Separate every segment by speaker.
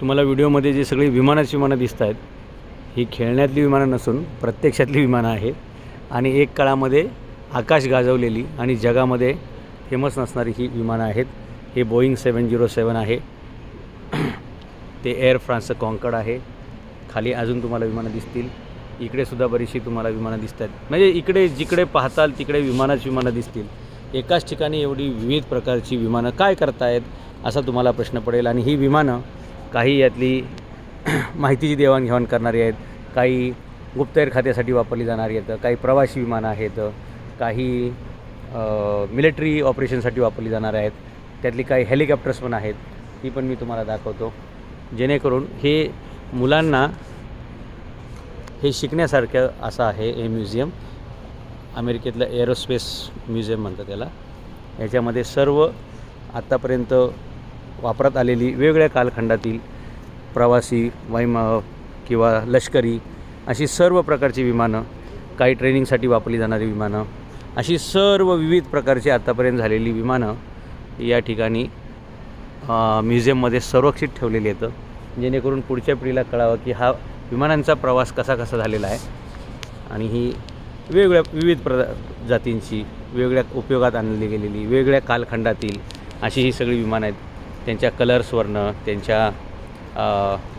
Speaker 1: तुम्हाला व्हिडिओमध्ये जे सगळी विमानाची विमानं दिसत आहेत ही खेळण्यातली विमानं नसून प्रत्यक्षातली विमानं आहेत. आणि एक काळामध्ये आकाश गाजवलेली आणि जगामध्ये फेमस नसणारी ही विमानं आहेत. हे बोईंग सेवन झिरो सेवन आहे. ते एअर फ्रान्सचं कॉन्कर्ड आहे. खाली अजून तुम्हाला विमानं दिसतील. इकडे सुद्धा बरीचशी तुम्हाला विमानं दिसत आहेत. म्हणजे इकडे जिकडे पाहताल तिकडे विमानाची विमानं दिसतील. एकाच ठिकाणी एवढी विविध प्रकारची विमानं काय करतायत असा तुम्हाला प्रश्न पडेल. आणि ही विमानं काही यातली माहितीची देवाणघेवाण करणारी आहेत काही गुप्तहेर खात्यासाठी वापरली जाणारी आहेत काही प्रवासी विमानं आहेत काही मिलिटरी ऑपरेशनसाठी वापरली जाणार आहेत त्यातली काही हेलिकॉप्टर्स पण आहेत ती पण मी तुम्हाला दाखवतो. जेणेकरून हे मुलांना हे शिकण्यासारखं असं आहे हे म्युझियम. अमेरिकेतलं एरोस्पेस म्युझियम म्हणतात त्याला याच्यामध्ये सर्व आत्तापर्यंत वापरात आलेली वेगवेगळ्या कालखंडातील प्रवासी वैम किंवा लष्करी अशी सर्व प्रकारची विमानं काही ट्रेनिंगसाठी वापरली जाणारी विमानं अशी सर्व विविध प्रकारची आत्तापर्यंत झालेली विमानं या ठिकाणी म्युझियममध्ये संरक्षित ठेवलेली आहेत. जेणेकरून पुढच्या पिढीला कळावं की हा विमानांचा प्रवास कसा कसा झालेला आहे आणि ही वेगवेगळ्या विविध प्र जातींची वेगवेगळ्या उपयोगात आणली गेलेली वेगवेगळ्या कालखंडातील अशी ही सगळी विमानं आहेत. त्यांच्या कलर्सवरनं त्यांच्या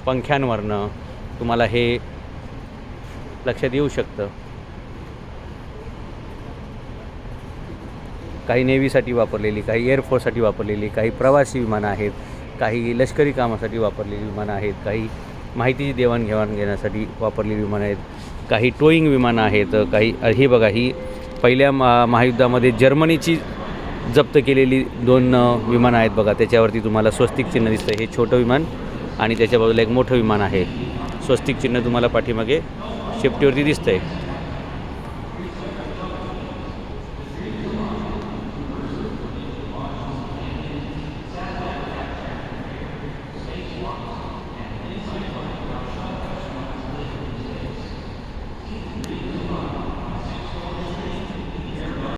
Speaker 1: पंख्यांवरनं तुम्हाला हे लक्षात येऊ शकतं. काही नेव्हीसाठी वापरलेली काही एअरफोर्ससाठी वापरलेली काही प्रवासी विमानं आहेत काही लष्करी कामासाठी वापरलेली विमानं आहेत काही माहितीची देवाणघेवाण घेण्यासाठी वापरलेली विमानं आहेत काही टोईंग विमानं आहेत काही ही बघा ही पहिल्या मा महायुद्धामध्ये जर्मनीची जप्त केलेली दोन विमानं आहेत बघा. त्याच्यावरती तुम्हाला स्वस्तिक चिन्ह दिसतं हे छोटं विमान आणि त्याच्या बाजूला एक मोठं विमान आहे. स्वस्तिक चिन्ह तुम्हाला पाठीमागे शेपटीवरती दिसतं आहे